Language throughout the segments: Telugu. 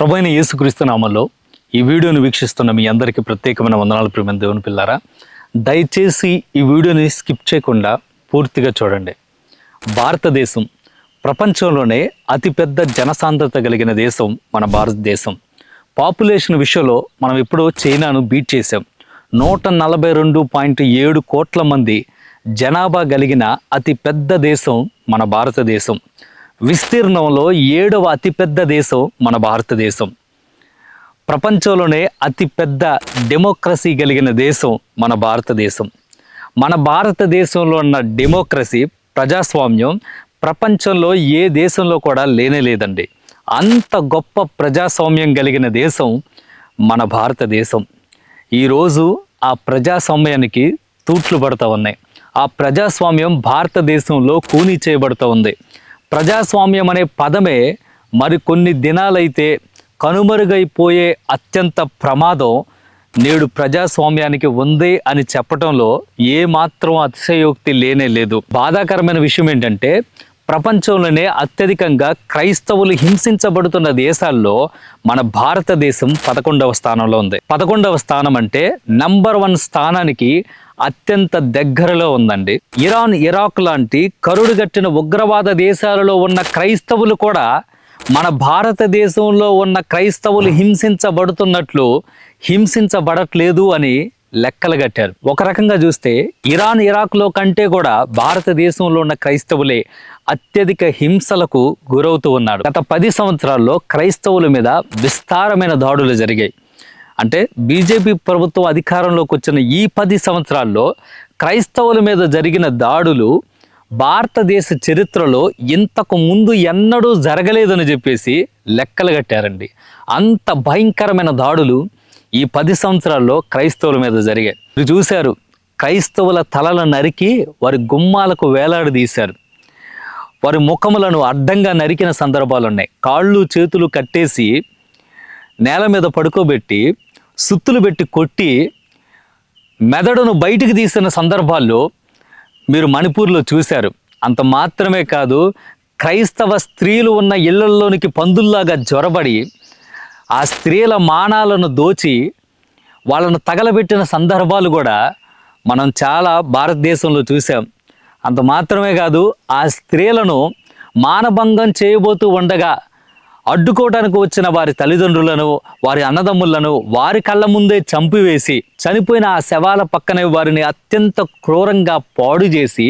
ప్రభైన అయిన యేసుక్రీస్తు నామంలో ఈ వీడియోను వీక్షిస్తున్న మీ అందరికీ ప్రత్యేకమైన వందనాలు ప్రియమైన దేవుని పిల్లారా. దయచేసి ఈ వీడియోని స్కిప్ చేయకుండా పూర్తిగా చూడండి. భారతదేశం ప్రపంచంలోనే అతిపెద్ద జనసాంద్రత కలిగిన దేశం మన భారతదేశం. పాపులేషన్ విషయంలో మనం ఎప్పుడో చైనాను బీట్ చేసాం నూట నలభై రెండు పాయింట్ ఏడు కోట్ల మంది జనాభా కలిగిన అతి పెద్ద దేశం మన భారతదేశం. విస్తీర్ణంలో ఏడవ అతిపెద్ద దేశం మన భారతదేశం. ప్రపంచంలోనే అతిపెద్ద డెమోక్రసీ కలిగిన దేశం మన భారతదేశం. మన భారతదేశంలో ఉన్న డెమోక్రసీ ప్రజాస్వామ్యం ప్రపంచంలో ఏ దేశంలో కూడా లేనే లేదండి. అంత గొప్ప ప్రజాస్వామ్యం కలిగిన దేశం మన భారతదేశం. ఈరోజు ఆ ప్రజాస్వామ్యానికి తూట్లు పడుతూ ఉన్నాయి. ఆ ప్రజాస్వామ్యం భారతదేశంలో కూనీ చేయబడుతూ ఉంది. ప్రజాస్వామ్యం అనే పదమే మరి కొన్ని దినాలైతే కనుమరుగైపోయే అత్యంత ప్రమాదం. నేడు ప్రజాస్వామ్యానికి ఉంది అని చెప్పడంలో ఏ మాత్రం అతిశయోక్తి లేనే లేదు. బాధాకరమైన విషయం ఏంటంటే ప్రపంచంలోనే అత్యధికంగా క్రైస్తవులు హింసించబడుతున్న దేశాల్లో మన భారతదేశం పదకొండవ స్థానంలో ఉంది. పదకొండవ స్థానం అంటే నంబర్ వన్ స్థానానికి అత్యంత దగ్గరలో ఉందండి. ఇరాన్ ఇరాక్ లాంటి కరుడుగట్టిన ఉగ్రవాద దేశాలలో ఉన్న క్రైస్తవులు కూడా మన భారతదేశంలో ఉన్న క్రైస్తవులు హింసించబడుతున్నట్లు హింసించబడట్లేదు అని లెక్కలు కట్టారు. ఒక రకంగా చూస్తే ఇరాన్ ఇరాక్లో కంటే కూడా భారతదేశంలో ఉన్న క్రైస్తవులే అత్యధిక హింసలకు గురవుతూ ఉన్నారు. గత పది సంవత్సరాల్లో క్రైస్తవుల మీద విస్తారమైన దాడులు జరిగాయి. అంటే బీజేపీ ప్రభుత్వం అధికారంలోకి వచ్చిన ఈ పది సంవత్సరాల్లో క్రైస్తవుల మీద జరిగిన దాడులు భారతదేశ చరిత్రలో ఇంతకు ముందు ఎన్నడూ జరగలేదని చెప్పేసి లెక్కలు కట్టారండి. అంత భయంకరమైన దాడులు ఈ పది సంవత్సరాల్లో క్రైస్తవుల మీద జరిగాయి. మీరు చూశారు క్రైస్తవుల తలలు నరికి వారి గుమ్మాలకు వేలాడదీశారు వారి ముఖములను అడ్డంగా నరికిన సందర్భాలు ఉన్నాయి కాళ్ళు చేతులు కట్టేసి నేల మీద పడుకోబెట్టి సుత్తులు పెట్టి కొట్టి మెదడును బయటికి తీసిన సందర్భాల్లో మీరు మణిపూర్లో చూశారు. అంత మాత్రమే కాదు క్రైస్తవ స్త్రీలు ఉన్న ఇళ్ళలోనికి పందుల్లాగా జ్వరబడి ఆ స్త్రీల మానాలను దోచి వాళ్ళను తగలబెట్టిన సందర్భాలు కూడా మనం చాలా భారతదేశంలో చూసాం అంత మాత్రమే కాదు ఆ స్త్రీలను మానభంగం చేయబోతూ ఉండగా అడ్డుకోవడానికి వచ్చిన వారి తల్లిదండ్రులను వారి అన్నదమ్ములను వారి కళ్ళ ముందే చంపివేసి చనిపోయిన ఆ శవాల పక్కనే వారిని అత్యంత క్రూరంగా పాడు చేసి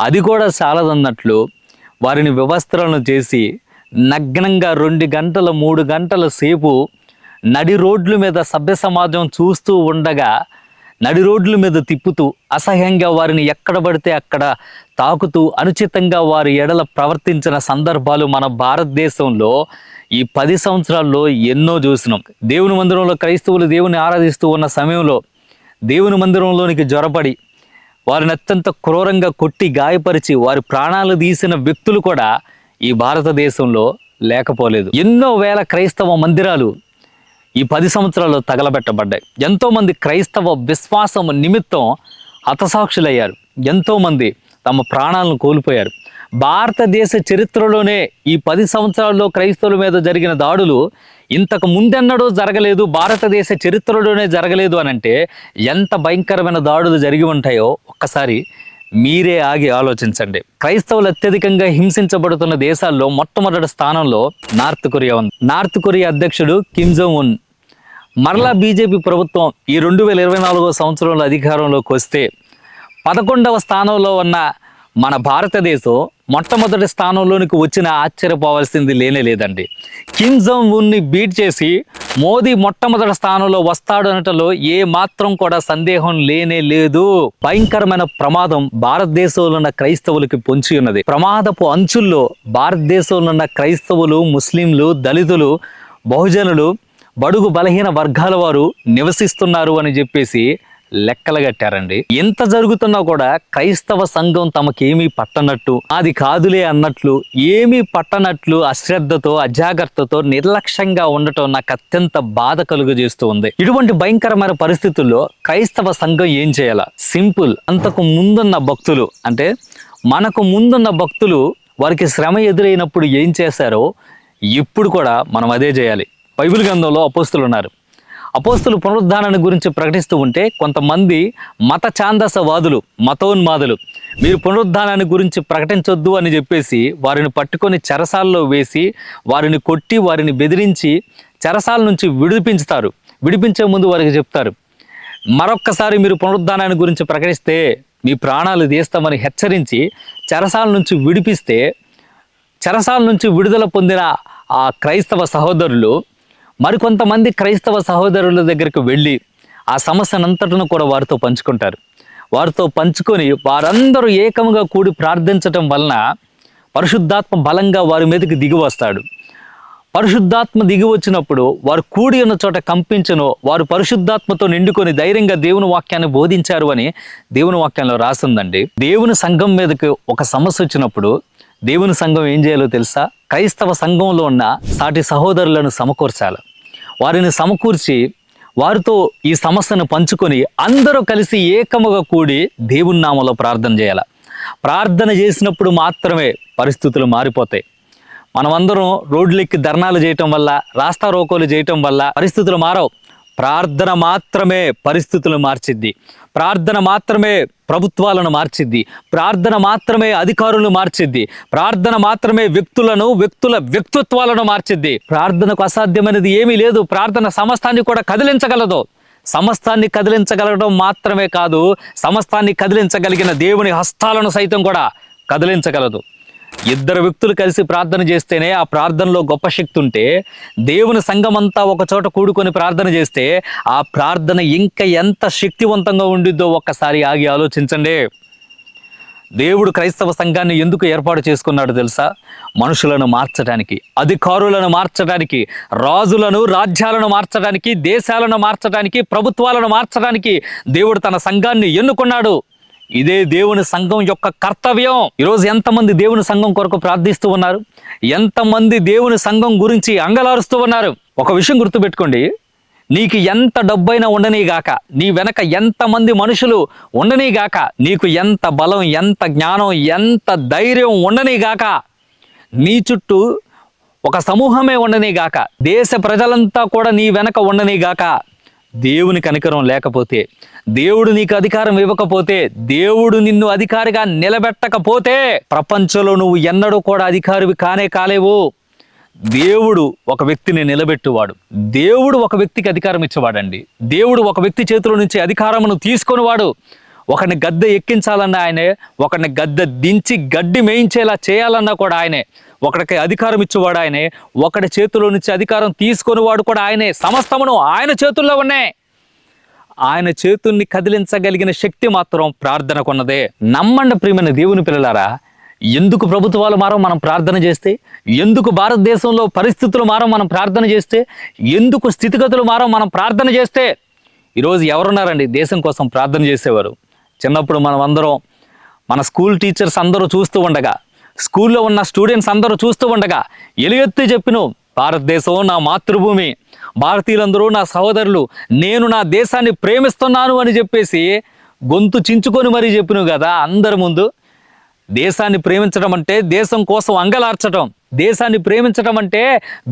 అది కూడా చాలదన్నట్లు వారిని వ్యవస్థలను చేసి నగ్నంగా రెండు గంటల మూడు గంటల సేపు నడి రోడ్ల మీద సభ్య సమాజం చూస్తూ ఉండగా నడి రోడ్ల మీద తిప్పుతూ అసహ్యంగా వారిని ఎక్కడ పడితే అక్కడ తాకుతూ అనుచితంగా వారి ఎడల ప్రవర్తించిన సందర్భాలు మన భారతదేశంలో ఈ పది సంవత్సరాల్లో ఎన్నో చూసినాం. దేవుని మందిరంలో క్రైస్తవులు దేవుని ఆరాధిస్తూ ఉన్న సమయంలో దేవుని మందిరంలోనికి జ్వరపడి వారిని అత్యంత క్రూరంగా కొట్టి గాయపరిచి వారి ప్రాణాలు తీసిన వ్యక్తులు కూడా ఈ భారతదేశంలో లేకపోలేదు. ఎన్నో వేల క్రైస్తవ మందిరాలు ఈ పది సంవత్సరాల్లో తగలబెట్టబడ్డాయి. ఎంతోమంది క్రైస్తవ విశ్వాసం నిమిత్తం హతసాక్షులయ్యారు. ఎంతోమంది తమ ప్రాణాలను కోల్పోయారు. భారతదేశ చరిత్రలోనే ఈ పది సంవత్సరాల్లో క్రైస్తవుల మీద జరిగిన దాడులు ఇంతకు ముందెన్నడూ జరగలేదు భారతదేశ చరిత్రలోనే జరగలేదు అని అంటే ఎంత భయంకరమైన దాడులు జరిగి ఉంటాయో ఒక్కసారి మీరే ఆగి ఆలోచించండి. క్రైస్తవులు అత్యధికంగా హింసించబడుతున్న దేశాల్లో మొట్టమొదటి స్థానంలో నార్త్ కొరియా ఉంది. నార్త్ కొరియా అధ్యక్షుడు కిమ్ జోంగ్ ఉన్. మరలా బీజేపీ ప్రభుత్వం ఈ రెండు వేల ఇరవై నాలుగో సంవత్సరంలో అధికారంలోకి వస్తే పదకొండవ స్థానంలో ఉన్న మన భారతదేశం మొట్టమొదటి స్థానంలోనికి వచ్చిన ఆశ్చర్యపోవాల్సింది లేనే లేదండి. కిమ్ జోంగ్ ఉన్ని బీట్ చేసి మోదీ మొట్టమొదటి స్థానంలో వస్తాడు అనటంలో ఏ మాత్రం కూడా సందేహం లేనే లేదు. భయంకరమైన ప్రమాదం భారతదేశంలో ఉన్న క్రైస్తవులకి పొంచి ఉన్నది. ప్రమాదపు అంచుల్లో భారతదేశంలో ఉన్న క్రైస్తవులు ముస్లింలు దళితులు బహుజనులు బడుగు బలహీన వర్గాల వారు నివసిస్తున్నారు అని చెప్పేసి లెక్కలు కట్టారండి. ఎంత జరుగుతున్నా కూడా క్రైస్తవ సంఘం తమకేమీ పట్టనట్టు అది కాదులే అన్నట్లు ఏమీ పట్టనట్లు అశ్రద్ధతో అజాగ్రత్తతో నిర్లక్ష్యంగా ఉండటం నాకు అత్యంత బాధ కలుగజేస్తూ ఉంది. ఇటువంటి భయంకరమైన పరిస్థితుల్లో క్రైస్తవ సంఘం ఏం చేయాల? సింపుల్. అంతకు ముందున్న భక్తులు అంటే మనకు ముందున్న భక్తులు వారికి శ్రమ ఎదురైనప్పుడు ఏం చేశారో ఇప్పుడు కూడా మనం అదే చేయాలి. బైబిల్ గ్రంథంలో అపోస్తులు ఉన్నారు. అపోస్తులు పునరుద్ధానాన్ని గురించి ప్రకటిస్తూ ఉంటే కొంతమంది మత ఛాందసవాదులు మతోన్మాదులు. మీరు పునరుద్ధానాన్ని గురించి ప్రకటించొద్దు అని చెప్పేసి వారిని పట్టుకొని చెరసాల్లో వేసి వారిని కొట్టి వారిని బెదిరించి చెరసాల నుంచి విడిపించుతారు. విడిపించే ముందు వారికి చెప్తారు మరొక్కసారి మీరు పునరుద్ధానాన్ని గురించి ప్రకటిస్తే మీ ప్రాణాలు తీస్తామని హెచ్చరించి చెరసాల నుంచి విడిపిస్తే చెరసాల నుంచి విడుదల పొందిన ఆ క్రైస్తవ సహోదరులు మరికొంతమంది క్రైస్తవ సహోదరుల దగ్గరికి వెళ్ళి ఆ సమస్యనంతటను కూడా వారితో పంచుకుంటారు. వారితో పంచుకొని వారందరూ ఏకముగా కూడి ప్రార్థించటం వలన పరిశుద్ధాత్మ బలంగా వారి మీదకి దిగి వస్తాడు. పరిశుద్ధాత్మ దిగి వచ్చినప్పుడు వారు కూడి ఉన్న చోట కంపించను వారు పరిశుద్ధాత్మతో నిండుకొని ధైర్యంగా దేవుని వాక్యాన్ని బోధించారు అని దేవుని వాక్యంలో రాసిందండి. దేవుని సంఘం మీదకి ఒక సమస్య వచ్చినప్పుడు దేవుని సంఘం ఏం చేయాలో తెలుసా? క్రైస్తవ సంఘంలో ఉన్న సాటి సహోదరులను సమకూర్చాలి. వారిని సమకూర్చి వారితో ఈ సమస్యను పంచుకొని అందరూ కలిసి ఏకముగా కూడి దేవుని నామలో ప్రార్థన చేయాలి. ప్రార్థన చేసినప్పుడు మాత్రమే పరిస్థితులు మారిపోతాయి. మనమందరం రోడ్లెక్కి ధర్నాలు చేయటం వల్ల రాస్తా రోకోలు చేయటం వల్ల పరిస్థితులు మారవు. ప్రార్థన మాత్రమే పరిస్థితులు మార్చిద్ది. ప్రార్థన మాత్రమే ప్రభుత్వాలను మార్చిద్ది. ప్రార్థన మాత్రమే అధికారులను మార్చిద్ది. ప్రార్థన మాత్రమే వ్యక్తులను వ్యక్తుల వ్యక్తిత్వాలను మార్చిద్ది. ప్రార్థనకు అసాధ్యమైనది ఏమీ లేదు. ప్రార్థన సమస్తాన్ని కూడా కదిలించగలదు. సమస్తాన్ని కదిలించగలగడం మాత్రమే కాదు సమస్తాన్ని కదిలించగలిగిన దేవుని హస్తాలను సైతం కూడా కదిలించగలదు. ఇద్దరు వ్యక్తులు కలిసి ప్రార్థన చేస్తేనే ఆ ప్రార్థనలో గొప్ప శక్తి ఉంటే దేవుని సంఘమంతా ఒక చోట కూడుకొని ప్రార్థన చేస్తే ఆ ప్రార్థన ఇంకా ఎంత శక్తివంతంగా ఉండిద్దో ఒక్కసారి ఆగి ఆలోచించండి. దేవుడు క్రైస్తవ సంఘాన్ని ఎందుకు ఏర్పాటు చేసుకున్నాడు తెలుసా? మనుషులను మార్చడానికి అధికారులను మార్చడానికి రాజులను రాజ్యాలను మార్చడానికి దేశాలను మార్చడానికి ప్రభుత్వాలను మార్చడానికి దేవుడు తన సంఘాన్ని ఎన్నుకున్నాడు. ఇదే దేవుని సంఘం యొక్క కర్తవ్యం. ఈరోజు ఎంతమంది దేవుని సంఘం కొరకు ప్రార్థిస్తూ ఉన్నారు? ఎంతమంది దేవుని సంఘం గురించి అంగలారుస్తూ ఉన్నారు? ఒక విషయం గుర్తుపెట్టుకోండి. నీకు ఎంత డబ్బైనా ఉండనీ గాక నీ వెనక ఎంతమంది మనుషులు ఉండనీ గాక నీకు ఎంత బలం ఎంత జ్ఞానం ఎంత ధైర్యం ఉండనీ గాక నీ చుట్టూ ఒక సమూహమే ఉండనీ గాక దేశ ప్రజలంతా కూడా నీ వెనక ఉండనీ గాక దేవుని కనికరం లేకపోతే దేవుడు నీకు అధికారం ఇవ్వకపోతే దేవుడు నిన్ను అధికారిగా నిలబెట్టకపోతే ప్రపంచంలో నువ్వు ఎన్నడూ కూడా అధికారివి కానే కాలేవు. దేవుడు ఒక వ్యక్తిని నిలబెట్టువాడు. దేవుడు ఒక వ్యక్తికి అధికారం ఇచ్చేవాడండి. దేవుడు ఒక వ్యక్తి చేతిలో నుంచి అధికారమును తీసుకొనివాడు. ఒకరిని గద్దె ఎక్కించాలన్నా ఆయనే ఒకరిని గద్దె దించి గడ్డి మేయించేలా చేయాలన్నా కూడా ఆయనే. ఒకడికి అధికారం ఇచ్చేవాడు ఆయనే ఒకడి చేతిలో నుంచి అధికారం తీసుకొనివాడు కూడా ఆయనే సమస్తమును ఆయన చేతుల్లో ఉన్నాయి ఆయన చేతుల్ని కదిలించగలిగిన శక్తి మాత్రం ప్రార్థనకున్నదే నమ్మండి ప్రియమైన దేవుని పిల్లలారా ఎందుకు ప్రభుత్వాలు మారం మనం ప్రార్థన చేస్తే? ఎందుకు భారతదేశంలో పరిస్థితులు మారం మనం ప్రార్థన చేస్తే? ఎందుకు స్థితిగతులు మారం మనం ప్రార్థన చేస్తే? ఈరోజు ఎవరున్నారండి? దేశం కోసం ప్రార్థన చేసేవారు. చిన్నప్పుడు మనం అందరం మన స్కూల్ టీచర్స్ అందరూ చూస్తూ ఉండగా స్కూల్లో ఉన్న స్టూడెంట్స్ అందరూ చూస్తూ ఉండగా ఎలుగెత్తి చెప్పిన భారతదేశం నా మాతృభూమి. భారతీయులందరూ నా సహోదరులు. నేను నా దేశాన్ని ప్రేమిస్తున్నాను అని చెప్పేసి గొంతు చించుకొని మరీ చెప్పిను కదా అందరి ముందు. దేశాన్ని ప్రేమించడం అంటే దేశం కోసం అంగలార్చడం దేశాన్ని ప్రేమించడం అంటే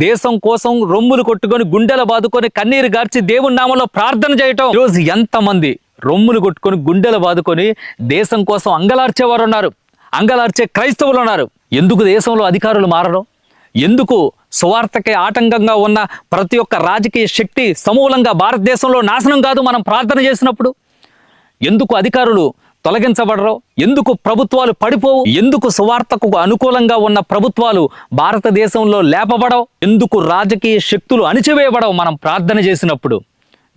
దేశం కోసం రొమ్ములు కొట్టుకొని గుండెలు బాదుకొని కన్నీరు గార్చి దేవుని నామంలో ప్రార్థన చేయటం. ఈరోజు ఎంతమంది రొమ్ములు కొట్టుకొని గుండెలు బాదుకొని దేశం కోసం అంగలార్చేవారు ఉన్నారు అంగలార్చే క్రైస్తవులు ఉన్నారు. ఎందుకు దేశంలో అధికారులు మారడం ఎందుకు సువార్తకి ఆటంకంగా ఉన్న ప్రతి ఒక్క రాజకీయ శక్తి సమూలంగా భారతదేశంలో నాశనం కాదు మనం ప్రార్థన చేసినప్పుడు? ఎందుకు అధికారులు తొలగించబడరు? ఎందుకు ప్రభుత్వాలు పడిపోవు? ఎందుకు సువార్తకు అనుకూలంగా ఉన్న ప్రభుత్వాలు భారతదేశంలో లేపబడవు? ఎందుకు రాజకీయ శక్తులు అణిచివేయబడవు మనం ప్రార్థన చేసినప్పుడు?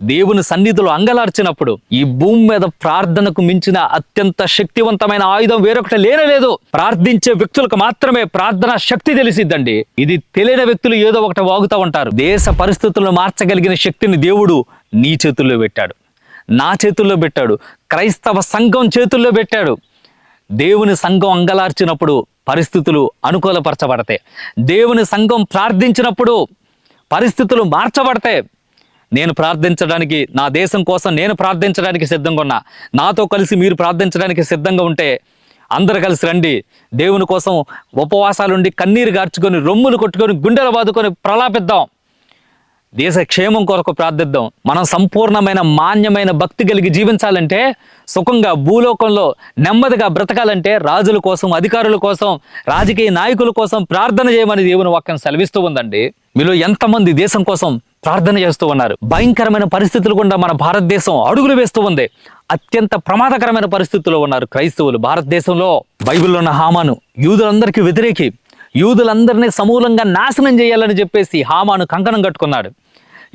దేవుని సన్నిధిలో అంగలార్చినప్పుడు ఈ భూమి మీద ప్రార్థనకు మించిన అత్యంత శక్తివంతమైన ఆయుధం వేరొకటి లేనలేదు. ప్రార్థించే వ్యక్తులకు మాత్రమే ప్రార్థన శక్తి తెలిసిద్దండి. ఇది తెలియని వ్యక్తులు ఏదో ఒకటి వాగుతూ ఉంటారు. దేశ పరిస్థితులను మార్చగలిగిన శక్తిని దేవుడు నీ చేతుల్లో పెట్టాడు. నా చేతుల్లో పెట్టాడు. క్రైస్తవ సంఘం చేతుల్లో పెట్టాడు. దేవుని సంఘం అంగలార్చినప్పుడు పరిస్థితులు అనుకూలపరచబడతాయి. దేవుని సంఘం ప్రార్థించినప్పుడు పరిస్థితులు మార్చబడతాయి. నేను ప్రార్థించడానికి నా దేశం కోసం నేను ప్రార్థించడానికి సిద్ధంగా ఉన్నా నాతో కలిసి మీరు ప్రార్థించడానికి సిద్ధంగా ఉంటే అందరు కలిసి రండి. దేవుని కోసం ఉపవాసాలుండి కన్నీరు గార్చుకొని రొమ్ములు కొట్టుకొని గుండెలు బాదుకొని ప్రలాపిద్దాం. దేశ క్షేమం కొరకు ప్రార్థిద్దాం. మనం సంపూర్ణమైన మాన్యమైన భక్తి కలిగి జీవించాలంటే సుఖంగా భూలోకంలో నెమ్మదిగా బ్రతకాలంటే రాజుల కోసం అధికారుల కోసం రాజకీయ నాయకుల కోసం ప్రార్థన చేయమని దేవుని వాక్యం సెలవిస్తూ ఉందండి. మీలో ఎంతమంది దేశం కోసం ప్రార్థన చేస్తూ ఉన్నారు. భయంకరమైన పరిస్థితులు కూడా మన భారతదేశం అడుగులు వేస్తూ ఉంది. అత్యంత ప్రమాదకరమైన పరిస్థితుల్లో ఉన్నారు క్రైస్తవులు. భారతదేశంలో బైబిల్లో ఉన్న హామాను యూదులందరికీ వ్యతిరేకి యూదులందరినీ సమూలంగా నాశనం చేయాలని చెప్పేసి హామాను కంకణం కట్టుకున్నాడు.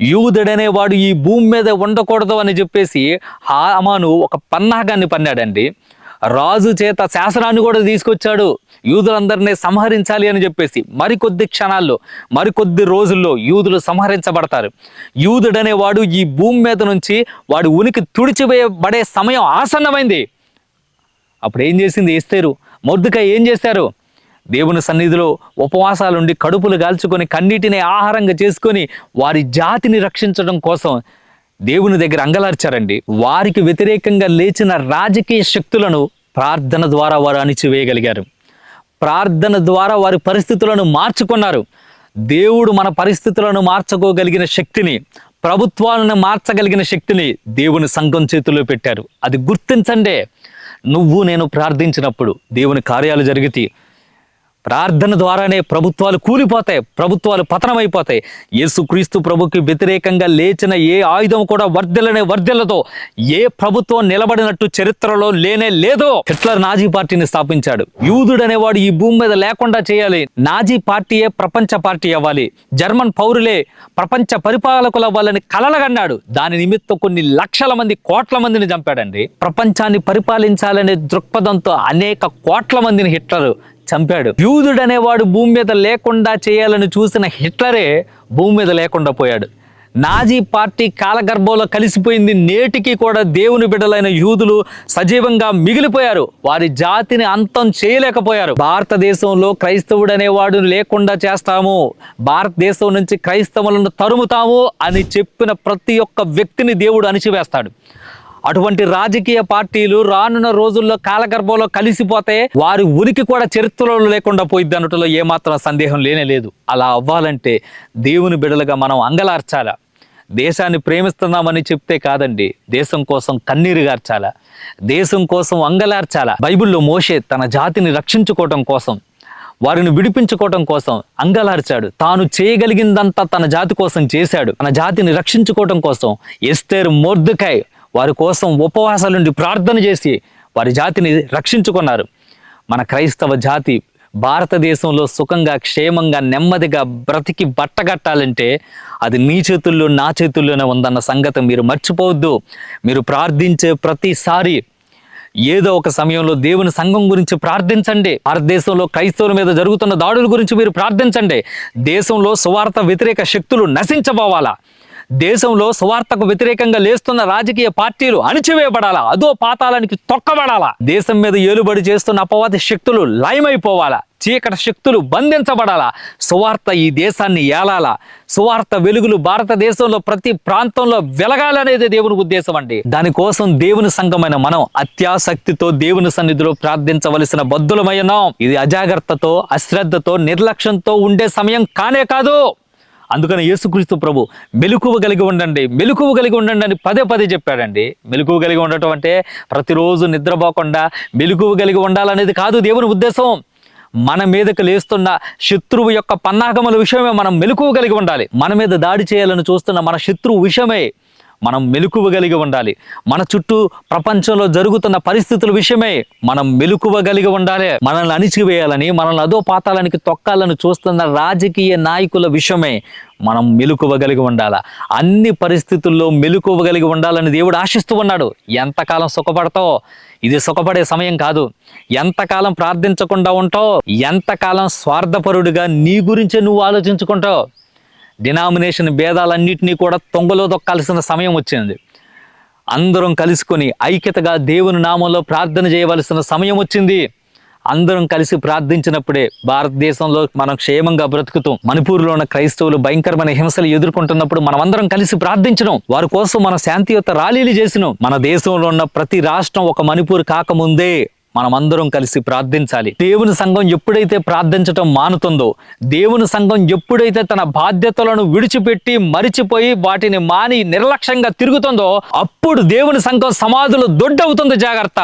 యూదుడనేవాడు ఈ భూమి మీద ఉండకూడదు అని చెప్పేసి హామాను ఒక పన్నాగాన్ని పన్నాడండి. రాజు చేత శాసనాన్ని కూడా తీసుకొచ్చాడు. యూదులందరినీ సంహరించాలి అని చెప్పేసి మరికొద్ది క్షణాల్లో మరికొద్ది రోజుల్లో యూదులు సంహరించబడతారు. యూదుడనేవాడు ఈ భూమి మీద నుంచి వాడి ఉనికి తుడిచివేయబడే సమయం ఆసన్నమైంది. అప్పుడు ఏం చేసింది ఎస్తేరు? మొద్దుక ఏం చేశారు? దేవుని సన్నిధిలో ఉపవాసాలుండి కడుపులు కాల్చుకొని కన్నీటిని ఆహారంగా చేసుకొని వారి జాతిని రక్షించడం కోసం దేవుని దగ్గర అంగలార్చారండి. వారికి వ్యతిరేకంగా లేచిన రాజకీయ శక్తులను ప్రార్థన ద్వారా వారు అణిచివేయగలిగారు. ప్రార్థన ద్వారా వారి పరిస్థితులను మార్చుకున్నారు. దేవుడు మన పరిస్థితులను మార్చుకోగలిగిన శక్తిని ప్రభుత్వాలను మార్చగలిగిన శక్తిని దేవుని సంఘం చేతిలో పెట్టారు. అది గుర్తించండి. నువ్వు నేను ప్రార్థించినప్పుడు దేవుని కార్యాలు జరిగితే ప్రార్థన ద్వారానే ప్రభుత్వాలు కూలిపోతాయి ప్రభుత్వాలు పతనమైపోతాయి. యేసుక్రీస్తు ప్రభుకి వ్యతిరేకంగా లేచిన ఏ ఆయుధం కూడా వర్ధెలనే వర్ధెలతో ఏ ప్రభుత్వం నిలబడినట్టు చరిత్రలో లేనే లేదో. హిట్లర్ నాజీ పార్టీని స్థాపించాడు. యూదుడనేవాడు ఈ భూమి మీద లేకుండా చేయాలి. నాజీ పార్టీయే ప్రపంచ పార్టీ అవ్వాలి. జర్మన్ పౌరులే ప్రపంచ పరిపాలకులు అవ్వాలని కలలగన్నాడు. దాని నిమిత్తం కొన్ని లక్షల మంది కోట్ల మందిని చంపాడండి. ప్రపంచాన్ని పరిపాలించాలనే దృక్పథంతో అనేక కోట్ల మందిని హిట్లర్ చంపాడు. యూదుడు అనేవాడు భూమి మీద లేకుండా చేయాలని చూసిన హిట్లరే భూమి మీద లేకుండా పోయాడు. నాజీ పార్టీ కాలగర్భంలో కలిసిపోయింది. నేటికి కూడా దేవుని బిడ్డలైన యూదులు సజీవంగా మిగిలిపోయారు. వారి జాతిని అంతం చేయలేకపోయారు. భారతదేశంలో క్రైస్తవుడు అనేవాడు లేకుండా చేస్తాము. భారతదేశం నుంచి క్రైస్తవులను తరుముతాము అని చెప్పిన ప్రతి ఒక్క వ్యక్తిని దేవుడు అణిచివేస్తాడు. అటువంటి రాజకీయ పార్టీలు రానున్న రోజుల్లో కాలగర్భంలో కలిసిపోతే వారి ఉనికి కూడా చరిత్రలో లేకుండా పోయిద్ది అనటంలో ఏమాత్రం సందేహం లేనే లేదు. అలా అవ్వాలంటే దేవుని బిడలుగా మనం అంగలార్చాలా? దేశాన్ని ప్రేమిస్తున్నామని చెప్తే కాదండి దేశం కోసం కన్నీరు గార్చాలా? దేశం కోసం అంగలార్చాలా? బైబిల్లో మోషే తన జాతిని రక్షించుకోవటం కోసం వారిని విడిపించుకోవటం కోసం అంగలార్చాడు. తాను చేయగలిగిందంతా తన జాతి కోసం చేశాడు. తన జాతిని రక్షించుకోవటం కోసం ఎస్తేరు మొర్దుకాయ్ వారి కోసం ఉపవాసాలుండి ప్రార్థన చేసి వారి జాతిని రక్షించుకున్నారు. మన క్రైస్తవ జాతి భారతదేశంలో సుఖంగా క్షేమంగా నెమ్మదిగా బ్రతికి బట్టగట్టాలంటే అది నీ చేతుల్లో నా చేతుల్లోనే ఉందన్న సంగతి మీరు మర్చిపోవద్దు. మీరు ప్రార్థించే ప్రతిసారి ఏదో ఒక సమయంలో దేవుని సంఘం గురించి ప్రార్థించండి. భారతదేశంలో క్రైస్తవుల మీద జరుగుతున్న దాడుల గురించి మీరు ప్రార్థించండి. దేశంలో సువార్త వ్యతిరేక శక్తులు నశించబోవాలా? దేశంలో సువార్తకు వ్యతిరేకంగా లేస్తున్న రాజకీయ పార్టీలు అణిచివేయబడాలా? అదో పాతాలానికి తొక్కబడాలా? దేశం మీద ఏలుబడి చేస్తున్న అపవాది శక్తులు లయమైపోవాలా? చీకటి శక్తులు బంధించబడాలా? సువార్త ఈ దేశాన్ని ఏలాలా? సువార్త వెలుగులు భారతదేశంలో ప్రతి ప్రాంతంలో వెలగాలనేది దేవుని ఉద్దేశం అండి. దానికోసం దేవుని సంఘమైన మనం అత్యాసక్తితో దేవుని సన్నిధిలో ప్రార్థించవలసిన బద్దులమయ్యాం ఇది అజాగ్రత్తతో అశ్రద్ధతో నిర్లక్ష్యంతో ఉండే సమయం కానే కాదు. అందుకని యేసుక్రీస్తు ప్రభు మెలకువ కలిగి ఉండండి మెలకువ కలిగి ఉండండి అని పదే పదే చెప్పాడండి. మెలకువ కలిగి ఉండటం అంటే ప్రతిరోజు నిద్రపోకుండా మెలకువ కలిగి ఉండాలనేది కాదు దేవుని ఉద్దేశం. మన మీదకు లేస్తున్న శత్రువు యొక్క పన్నాగముల విషయమే మనం మెలకువ కలిగి ఉండాలి. మన మీద దాడి చేయాలని చూస్తున్న మన శత్రువు విషయమే. మనం మెలకువ కలిగి ఉండాలి. మన చుట్టూ ప్రపంచంలో జరుగుతున్న పరిస్థితుల విషయమే మనం మెలకువ కలిగి ఉండాలి. మనల్ని అణిచివేయాలని మనల్ని అదో పాతాలనికి తొక్కాలని చూస్తున్న రాజకీయ నాయకుల విషయమే మనం మెలకువ కలిగి ఉండాలా? అన్ని పరిస్థితుల్లో మెలుకువగలిగి ఉండాలని దేవుడు ఆశిస్తూ ఉన్నాడు. ఎంతకాలం సుఖపడతావు? ఇది సుఖపడే సమయం కాదు. ఎంతకాలం ప్రార్థించకుండా ఉంటావు? ఎంతకాలం స్వార్థపరుడిగా నీ గురించే నువ్వు ఆలోచించుకుంటావు? డినామినేషన్ భేదాలన్నింటినీ కూడా తొంగలో దొక్కాల్సిన సమయం వచ్చింది. అందరం కలుసుకొని ఐక్యతగా దేవుని నామంలో ప్రార్థన చేయవలసిన సమయం వచ్చింది. అందరం కలిసి ప్రార్థించినప్పుడే భారతదేశంలో మనం క్షేమంగా బ్రతుకుతాం మణిపూర్లో ఉన్న క్రైస్తవులు భయంకరమైన హింసలు ఎదుర్కొంటున్నప్పుడు మనం అందరం కలిసి ప్రార్థించడం వారి కోసం మన శాంతియుత ర్యాలీలు చేసినాం. మన దేశంలో ఉన్న ప్రతి రాష్ట్రం ఒక మణిపూర్ కాకముందే మనమందరం కలిసి ప్రార్థించాలి. దేవుని సంఘం ఎప్పుడైతే ప్రార్థించటం మానుతుందో దేవుని సంఘం ఎప్పుడైతే తన బాధ్యతలను విడిచిపెట్టి మరిచిపోయి వాటిని మాని నిర్లక్ష్యంగా తిరుగుతుందో అప్పుడు దేవుని సంఘం సమాధులు దొడ్డవుతుంది జాగ్రత్త.